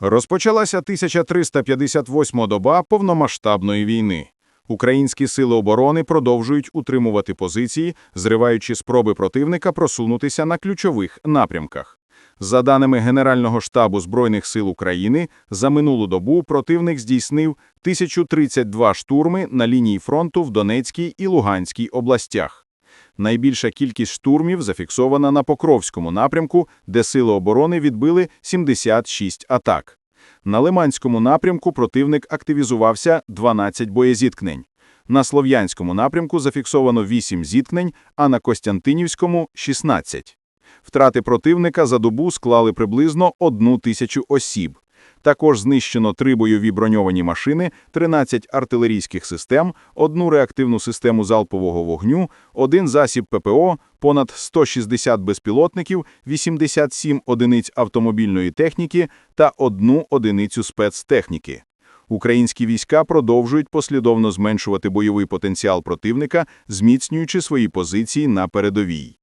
Розпочалася 1358 доба повномасштабної війни. Українські сили оборони продовжують утримувати позиції, зриваючи спроби противника просунутися на ключових напрямках. За даними Генерального штабу Збройних сил України, за минулу добу противник здійснив 1032 штурми на лінії фронту в Донецькій і Луганській областях. Найбільша кількість штурмів зафіксована на Покровському напрямку, де сили оборони відбили 76 атак. На Лиманському напрямку противник активізувався 12 боєзіткнень. На Слов'янському напрямку зафіксовано 8 зіткнень, а на Костянтинівському – 16. Втрати противника за добу склали приблизно одну тисячу осіб. Також знищено три бойові броньовані машини, 13 артилерійських систем, одну реактивну систему залпового вогню, один засіб ППО, понад 160 безпілотників, 87 одиниць автомобільної техніки та одну одиницю спецтехніки. Українські війська продовжують послідовно зменшувати бойовий потенціал противника, зміцнюючи свої позиції на передовій.